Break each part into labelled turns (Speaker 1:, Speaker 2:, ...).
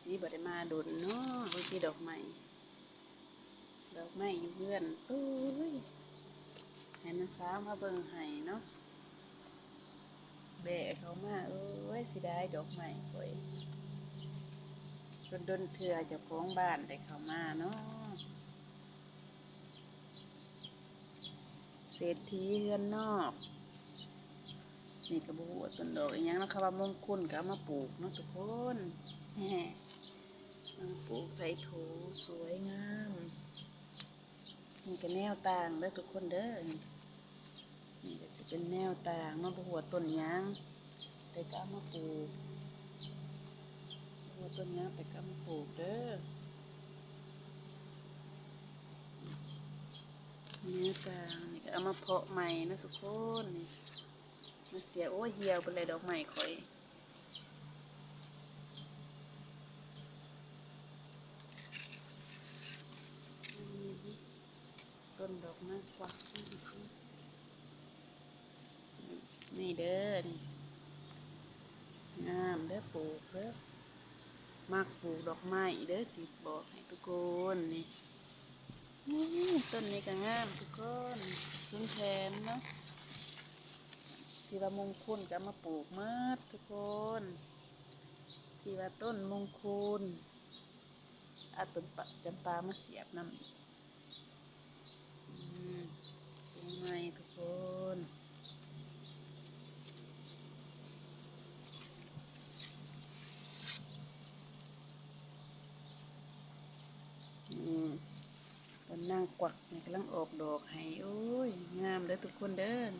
Speaker 1: สีบ่ได้มาดนเนาะบางทีดอกไม้ดอกไม้อยู่เพื่อนตู้ยให้น้าสาวมาเบิ่งให้เนาะแบะเขามาเอ้ยสิได้ดอกไม้ข่อยดนดนเถื่อจ้าของบ้านได้เขามาเนาะเศรษฐีเฮือนนอกนี่กระบูว่ต้นดอกอีหยังเนาะค่ะว่ามงคลก็มาปลูกเนาะทุกคน หมมาปลูกใส่โถสวยงามนี่ก็แนวต่างเด้อทุกคนเด้อนี่นี่ก็จะเป็นแนวต่างเนาะบ่หัวต้นยังแต่ก็เอามาปลูกหัวต้นยังแต่ก็เอามาปลูกเด้อแนวต่างนี่ก็เอามาเพาะใหม่นะทุกคนนี่มาเสียโอ้เหี่ยวไปเลยดอกไม้ข่อย ต้นดอกไม้กวักนี่เด้นงามเด้อปลูกเด้อมักปลูกดอกไม้เด้อที่บอกให้ทุกคนนี่นี่ต้นนี้ก็งามทุกคนชุนแทนเนาะที่ว่ามงคลก็มาปลูกมาทุกคนที่ว่าต้นมงคลอาต้นปะจำปามาเสียบน้ำอีกอืมตรงไงทุกคนอืมต้ นางกวักนี่กำลังออกดอกให้โอ้ยงามเด้อทุกคนเด้อ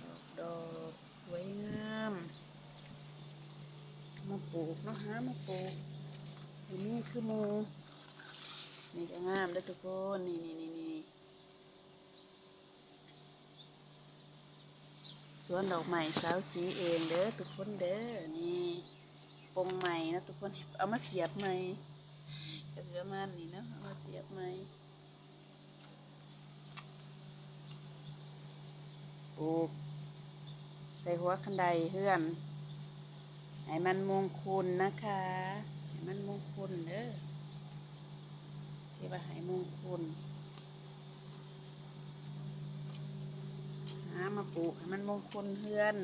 Speaker 1: ดอกดอกสวยงาม มาปลูกเนาะฮะมาปลูกอันนี้คือหมูนี่ก็งามเด้อทุกคนนี่นี่นี่นี่สวนดอกไม้สาวสีเองเด้อทุกคนเด้อนี่ปงใหม่นะทุกคนเอามาเสียบใหม่ ก็คือประมาณนี้เนาะเอามาเสียบใหมปลูก ใส่หัวคันไดเฮื่อนให้มันมงคลนะคะให้มันมงคลเด้อที่ว่าให้มงคลหามาปลูกให้มันมงคลเฮื่อน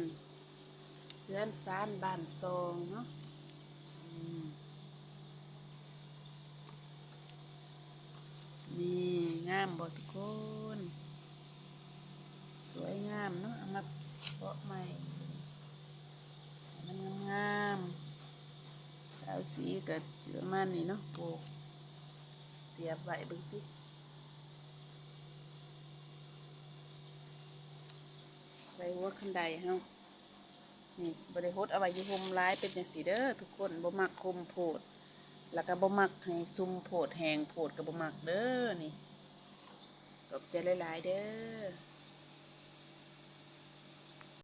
Speaker 1: เฮื่อนซานบ้านซองเนาะอืมนี่งามบ่ ทุกคน สวยงามเนาะเอามาเพาะใหม่มันงามสาวสีก็จะประมาณนี้เนาะปลูกเสียบไว้บึงติไว้หัวคันไดเฮานี่บริโภคเอาไว้อยี่โฮมร้ายเป็นจังสีเด้อทุกคนบ่มักคมโพดแล้วก็บ่มักให้ซุ่มโพดแหงโพดกับบ่มักเด้อนี่ ขอบใจหลาย ๆ เด้อ